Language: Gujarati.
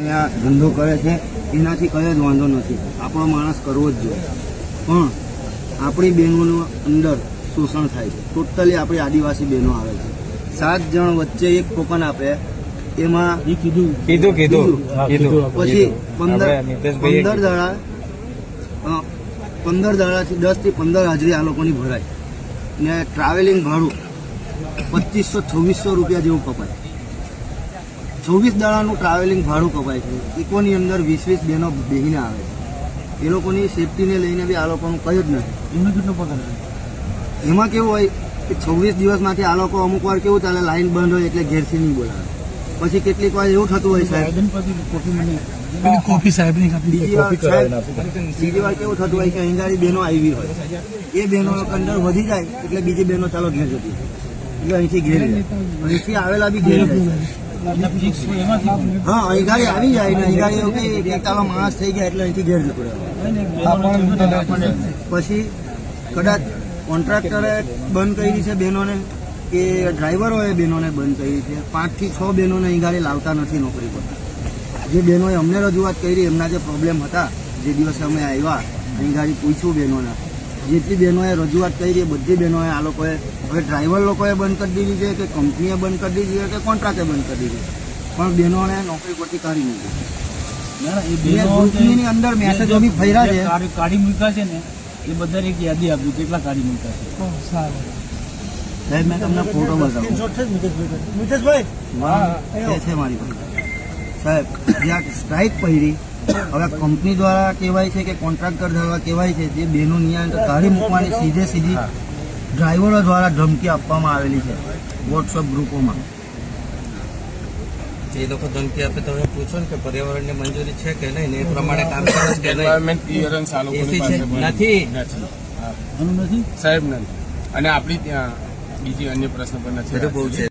અહીંયા ધંધો કરે છે એનાથી કયો જ વાંધો નથી. આપણો માણસ કરવો જ જોઈએ. પણ આપણી બહેનોનું અંદર શોષણ થાય છે. ટોટલી આપણી આદિવાસી બહેનો આવે છે. સાત જણ વચ્ચે એક ટોકન આપે એમાં કીધું. કીધું કીધું. હા, કીધું. કીધું. પછી પંદર પંદર દાડા પંદર દાડાથી દસથી પંદર હાજરી આ લોકોની ભરાય. ને ટ્રાવેલિંગ ભાડું પચીસો છવ્વીસો રૂપિયા જેવું કપાય. છવ્વીસ દાડાનું ટ્રાવેલિંગ ભાડું કપાય છે. ઇકોની અંદર વીસ વીસ બહેનો બેહીને આવે છે. એ લોકોની સેફટીને લઈને બી આ લોકોનું કંઈ જ નથી. એમનો કેટલો પગાર એમાં કેવું હોય કે છવ્વીસ દિવસમાંથી આ લોકો અમુક વાર કેવું ચાલે લાઈન બંધ હોય એટલે ઘેરથી નહીં બોલાવે. પછી કેટલીક વાર એવું થતું હોય સાહેબ. કોફી મને પેલી કોફી સાહેબ બીજી વાર બીજી વાર કેવું થતું હોય કે અહીંગાડી બહેનો આવી હોય. એ બહેનો અંદર વધી જાય એટલે બીજી બહેનો ચાલો ઘેર જતી. એટલે અહીંથી ઘેર અહીંથી આવેલા બી ઘેર જાય. ફિક્સ હોય ગાડી હા આવી જાય ને અહીંગાડી એવું કહે કે માણસ થઈ ગયા એટલે અહીંથી ઘેર જતું પછી કદાચ કોન્ટ્રાક્ટરે બંધ કરી છે બહેનોને, કે ડ્રાઈવરોએ બહેનોને બંધ કરી છે. પાંચથી છ બહેનોને અહીં ગાડી લાવતા નથી નોકરી પર. જે બહેનોએ અમને રજૂઆત કરી, એમના જે પ્રોબ્લેમ હતા, જે દિવસે અમે આવ્યા અહીં ગાડી પૂછ્યું બહેનોને. જેટલી બહેનોએ રજૂઆત કરી છે બધી બહેનોએ આ લોકોએ હવે ડ્રાઈવર લોકોએ બંધ કરી દીધી છે કે કંપનીએ બંધ કરી દીધી છે કે કોન્ટ્રાક્ટે બંધ કરી દીધી પણ બહેનોને નોકરી પરથી કાઢી મૂકી. અંદર મેસેજો બી ફર્યા છે. કાઢી- મૂક્યા છે ને એ બધાને એક યાદી આપી કેટલા કાઢી મૂક્યા છે? સાહેબ મેં તમને ફોટો બતાવું. હા એ છે મારી પાસે. સાહેબ જ્યાં સ્ટ્રાઇક પડી હવે કંપની દ્વારા કહેવાય છે કે કોન્ટ્રાક્ટર દ્વારા કહેવાય છે જે બેનો નિયમ કાઢી મૂકવાની સીધે સીધી ડ્રાઈવરો દ્વારા ધમકી આપવામાં આવેલી છે વોટ્સઅપ ગ્રુપોમાં એ લોકો ધમકી આપે તમે પૂછો ને કે પર્યાવરણની મંજૂરી છે કે નહીં એ પ્રમાણે કામ કરે છે કે નહીં? નથી. સાહેબ નથી. અને આપણી ત્યાં બીજી અન્ય પ્રશ્ન પણ નથી બહુ છે.